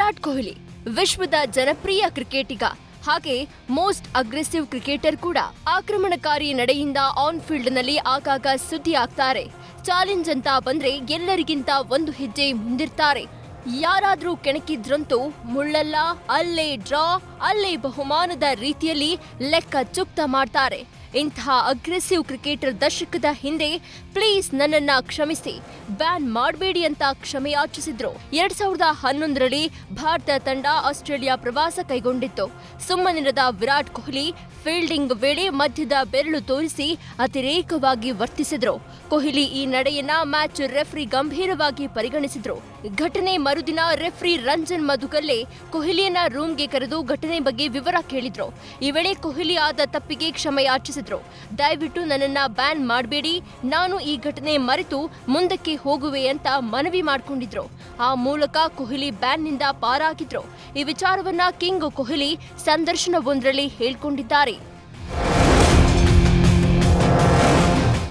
ವಿರಾಟ್ ಕೊಹ್ಲಿ ವಿಶ್ವದ ಜನಪ್ರಿಯ ಕ್ರಿಕೆಟಿಗ, ಹಾಗೆ ಮೋಸ್ಟ್ ಅಗ್ರೆಸಿವ್ ಕ್ರಿಕೆಟರ್ ಕೂಡ ಆಕ್ರಮಣಕಾರಿ ನಡೆಯಿಂದ ಆನ್ ಫೀಲ್ಡ್ನಲ್ಲಿ ಆಗಾಗ ಸುದ್ದಿ ಆಗ್ತಾರೆ ಚಾಲೆಂಜ್ ಅಂತ ಬಂದ್ರೆ ಎಲ್ಲರಿಗಿಂತ ಒಂದು ಹೆಜ್ಜೆ ಮುಂದಿರ್ತಾರೆ. ಯಾರಾದ್ರೂ ಕೆಣಕಿದ್ರಂತೂ ಮುಳ್ಳಲ್ಲ, ಅಲ್ಲೇ ಡ್ರಾ, ಅಲ್ಲೇ ಬಹುಮಾನದ ರೀತಿಯಲ್ಲಿ ಲೆಕ್ಕ ಚುಕ್ತ ಮಾಡ್ತಾರೆ. ಇಂತಹ ಅಗ್ರೆಸಿವ್ ಕ್ರಿಕೆಟರ್ ದಶಕದ ಹಿಂದೆ ಪ್ಲೀಸ್ ನನ್ನನ್ನ ಕ್ಷಮಿಸಿ. ಬ್ಯಾನ್ ಮಾಡಬೇಡಿ ಅಂತ ಕ್ಷಮೆಯಾಚಿಸಿದ್ರು ಎರಡ್ ಸಾವಿರದ ಹನ್ನೊಂದರಲ್ಲಿ ಭಾರತ ತಂಡ ಆಸ್ಟ್ರೇಲಿಯಾ ಪ್ರವಾಸ ಕೈಗೊಂಡಿತ್ತು. ಸುಮ್ಮನಿರದ ವಿರಾಟ್ ಕೊಹ್ಲಿ ಫೀಲ್ಡಿಂಗ್ ವೇಳೆ ಮಧ್ಯದ ಬೆರಳು ತೋರಿಸಿ ಅತಿರೇಕವಾಗಿ ವರ್ತಿಸಿದ್ರು. ಕೊಹ್ಲಿ ಈ ನಡೆಯನ್ನ ಮ್ಯಾಚ್ ರೆಫ್ರಿ ಗಂಭೀರವಾಗಿ ಪರಿಗಣಿಸಿದ್ರು. ಘಟನೆ ಮರುದಿನ ರೆಫ್ರಿ ರಂಜನ್ ಮಧುಕಲ್ಲೆ ಕೊಹ್ಲಿಯನ್ನ ರೂಮ್ಗೆ ಕರೆದು ಘಟನೆ ಬಗ್ಗೆ ವಿವರ ಕೇಳಿದ್ರು. ಈ ವೇಳೆ ಕೊಹ್ಲಿ ಆದ ತಪ್ಪಿಗೆ ಕ್ಷಮೆ ಯಾಚಿಸಿದ್ರು. ದಯವಿಟ್ಟು ನನ್ನನ್ನ ಬ್ಯಾನ್ ಮಾಡಬೇಡಿ. ನಾನು ಈ ಘಟನೆ ಮರೆತು ಮುಂದಕ್ಕೆ ಹೋಗುವೆ ಅಂತ ಮನವಿ ಮಾಡಿಕೊಂಡಿದ್ರು. ಆ ಮೂಲಕ ಕೊಹ್ಲಿ ಬ್ಯಾನ್ನಿಂದ ಪಾರಾಗಿದ್ರು. ಈ ವಿಚಾರವನ್ನ ಕಿಂಗ್ ಕೊಹ್ಲಿ ಸಂದರ್ಶನವೊಂದರಲ್ಲಿ ಹೇಳ್ಕೊಂಡಿದ್ದಾರೆ.